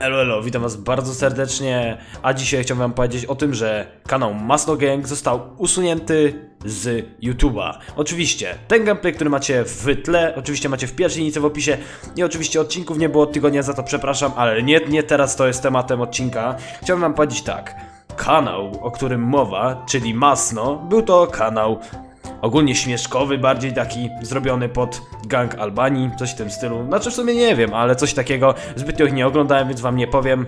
Elo, witam was bardzo serdecznie, a dzisiaj chciałbym wam powiedzieć o tym, że kanał Masno Gang został usunięty z YouTube'a. Oczywiście, ten gameplay, który macie w tle, oczywiście macie w pierwszej linijce w opisie i oczywiście odcinków nie było od tygodnia, za to przepraszam, ale nie, nie teraz to jest tematem odcinka. Chciałbym wam powiedzieć tak, kanał, o którym mowa, czyli Masno, był to kanał ogólnie śmieszkowy, bardziej taki zrobiony pod gang Albanii, coś w tym stylu. Znaczy w sumie nie wiem, ale coś takiego. Zbytnio ich nie oglądałem, więc wam nie powiem.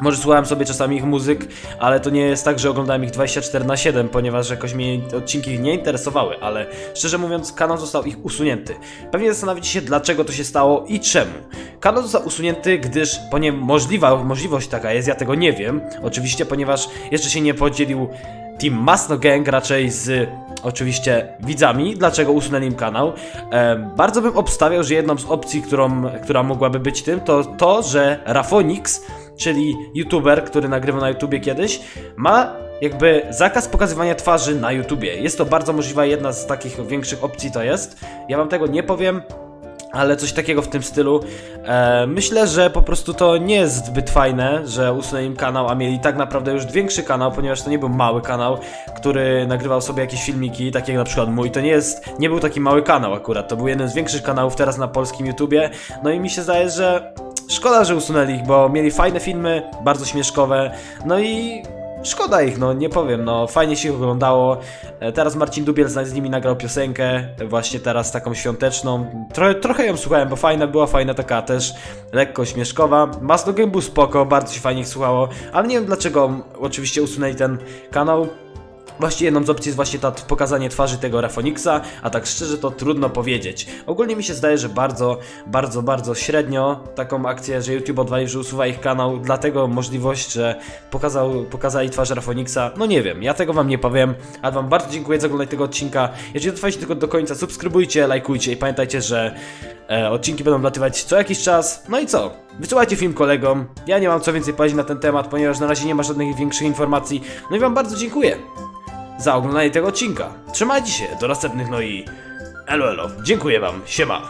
Może słuchałem sobie czasami ich muzyk, ale to nie jest tak, że oglądałem ich 24 na 7, ponieważ jakoś mnie odcinki ich nie interesowały, ale szczerze mówiąc, kanał został ich usunięty. Pewnie zastanawiacie się, dlaczego to się stało i czemu. Kanał został usunięty, gdyż ponieważ możliwa, możliwość taka jest, ja tego nie wiem, oczywiście, ponieważ jeszcze się nie podzielił Team Masno Gang raczej z oczywiście widzami, dlaczego usunęli im kanał. E, bardzo bym obstawiał, że jedną z opcji, którą, która mogłaby być tym, to to, że Rafonix, czyli youtuber, który nagrywał na YouTubie kiedyś, ma jakby zakaz pokazywania twarzy na YouTubie. Jest to bardzo możliwa, jedna z takich większych opcji to jest. Ja wam tego nie powiem, ale coś takiego w tym stylu. E, myślę, że po prostu to nie jest zbyt fajne, że usunęli im kanał, a mieli tak naprawdę już większy kanał, ponieważ to nie był mały kanał, który nagrywał sobie jakieś filmiki, takie jak na przykład mój. To nie jest, nie był taki mały kanał akurat, to był jeden z większych kanałów teraz na polskim YouTubie. No i mi się zdaje, że szkoda, że usunęli ich, bo mieli fajne filmy, bardzo śmieszkowe, no i Szkoda ich, no nie powiem, no fajnie się ich oglądało. E, Teraz Marcin Dubiel z nimi nagrał piosenkę, e, właśnie teraz taką świąteczną. Trochę, trochę ją słuchałem, bo fajna była, fajna taka też lekko śmieszkowa. Masno Game był spoko, bardzo się fajnie ich słuchało, ale nie wiem dlaczego oczywiście usunęli ten kanał. Właściwie jedną z opcji jest właśnie to pokazanie twarzy tego Rafoniksa, a tak szczerze to trudno powiedzieć. Ogólnie mi się zdaje, że bardzo, bardzo, bardzo średnio taką akcję, że YouTube odwalił, że usuwa ich kanał, dlatego możliwość, że pokazał, pokazali twarz Rafoniksa, no nie wiem, ja tego wam nie powiem, ale wam bardzo dziękuję za oglądanie tego odcinka. Jeżeli dotrwaliście tylko do końca, subskrybujcie, lajkujcie i pamiętajcie, że e, odcinki będą wlatywać co jakiś czas. No i co? Wysyłajcie film kolegom. Ja nie mam co więcej powiedzieć na ten temat, ponieważ na razie nie ma żadnych większych informacji. No i wam bardzo dziękuję za oglądanie tego odcinka. Trzymajcie się, do następnych, no i elo elo. Dziękuję wam, siema.